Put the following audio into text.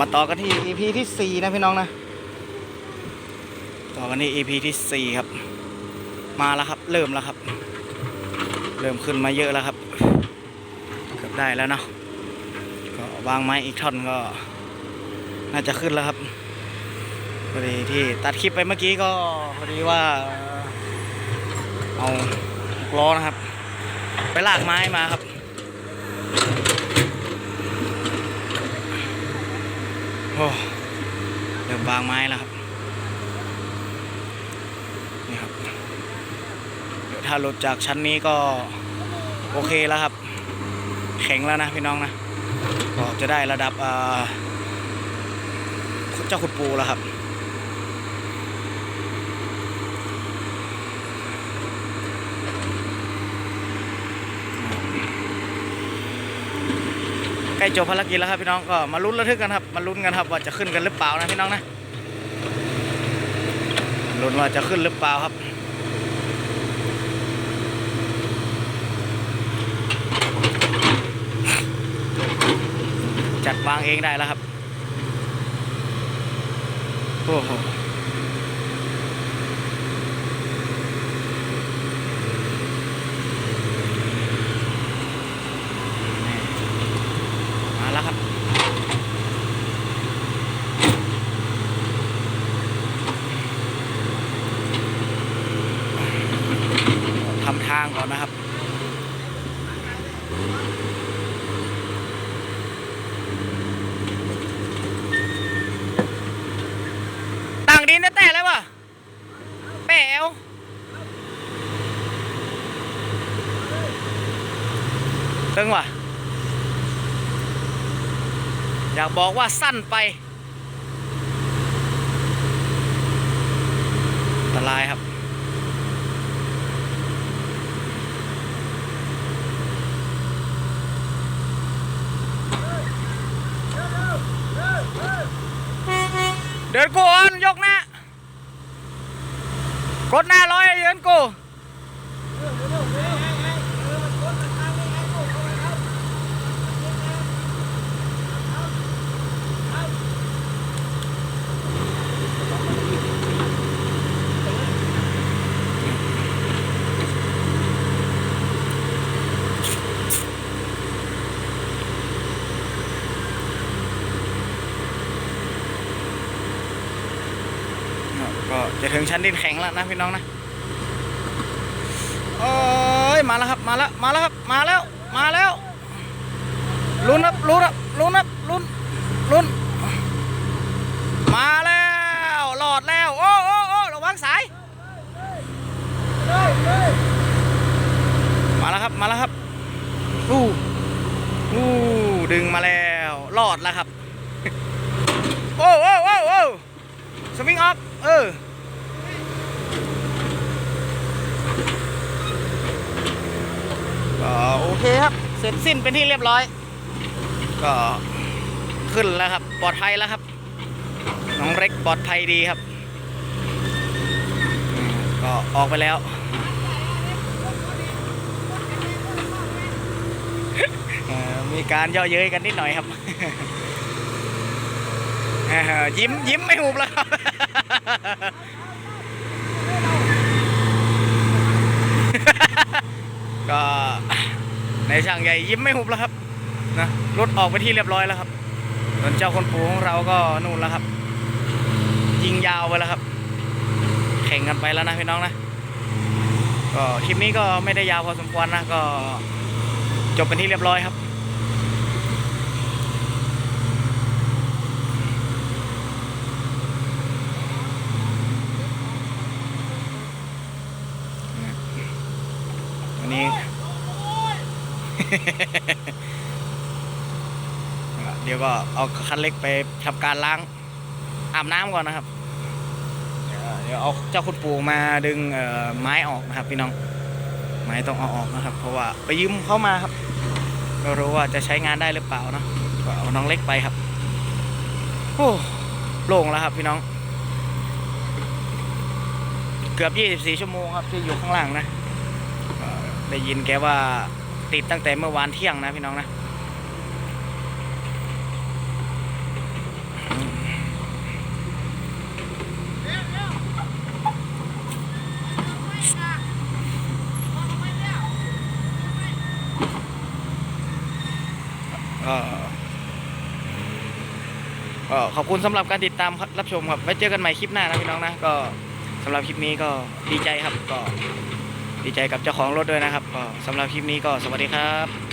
มาต่อกันที่ EP ที่สี่นะพี่น้องนะ ต่อกันที่ EP ที่สี่ครับ มาแล้วครับ เริ่มแล้วครับ เริ่มขึ้นมาเยอะแล้วครับ เกือบได้แล้วเนาะ ก็วางไม้อีกท่อนก็ น่าจะขึ้นแล้วครับ พอดีที่ตัดคลิปไปเมื่อกี้ก็พอดีว่า เอาล้อนะครับ ไปลากไม้มาครับ โอ้เริ่มวางไม้แล้วครับ นี่ครับ เดี๋ยวถ้าหลุดจากชั้นนี้ก็โอเคแล้วครับ แข็งแล้วนะพี่น้องนะก็จะได้ระดับเจ้าขุดปูแล้วครับ ล้จบภารกิจแล้วครับพี่น้องก็มาลุ้นระทึกกันครับมาลุ้นกันครับว่าจะขึ้นกันหรือเปล่านะพี่น้องนะลุ้นว่าจะขึ้นหรือเปล่าครับจัดวางเองได้แล้วครับโอ้โหมาแล้วครับ ทำทางก่อนนะครับต่างดินแต่แล้ววะแป๋วตึงว่ะ อยากบอกว่าสั้นไปอันตรายครับ เดกูอ่อนยกหน้ากดหน้าร้อยเดินกู ก็จะถึงชั้นดินแข็งแล้วนะพี่น้องนะโอ้ยมาแล้วครับมาแล้วมาแล้วครับมาแล้วมาแล้วลุ้นครับลุ้นครับลุ้นครับลุ้นลุ้นมาแล้วหลอดแล้วโอ้โอ้โอ้ระวังสายมาแล้วครับมาแล้วครับอู้อู้ดึงมาแล้วรอดแล้วครับโอ้โอ้โอ้โอ้ สวิงออฟเออก็โอเคครับ เสร็จสิ้นเป็นที่เรียบร้อย ก็ขึ้นแล้วครับ ปลอดภัยแล้วครับ น้องเล็กปลอดภัยดีครับอืมก็ออกไปแล้วเอ่อมีการเย่อเย้ยกันนิดหน่อยครับเอ่อ ยิ้มยิ้มไม่หุบแล้วครับก็ในช่างใหญ่ยิ้มไม่หุบแล้วครับนะรถออกไปที่เรียบร้อยแล้วครับส่วนเจ้าคนปู่ของเราก็นู่นแล้วครับ ยิงยาวไปแล้วครับ แข่งกันไปแล้วนะพี่น้องนะก็คลิปนี้ก็ไม่ได้ยาวพอสมควรนะก็จบเป็นที่เรียบร้อยครับ วันนี้ เดี๋ยวก็เอาคันเล็กไปทำการล้างอาบน้ำก่อนนะครับ เดี๋ยวเอาเจ้าคุณปู่มาดึงไม้ออกนะครับ พี่น้อง ไม้ต้องเอาออกนะครับ เพราะว่าไปยืมเข้ามาครับก็รู้ว่าจะใช้งานได้หรือเปล่านะก็เอาน้องเล็กไปครับโอ้โล่งแล้วครับพี่น้อง เกือบ 24 ชั่วโมงครับที่อยู่ข้างล่างนะได้ยินแกว่า ติดตั้งแต่เมื่อวานเที่ยงนะพี่น้องนะก็ขอบคุณสำหรับการติดตามรับชมครับไว้เจอกันใหม่คลิปหน้านะพี่น้องนะก็สำหรับคลิปนี้ก็ดีใจครับก็ ดีใจกับเจ้าของรถด้วยนะครับก็สำหรับคลิปนี้ก็สวัสดีครับ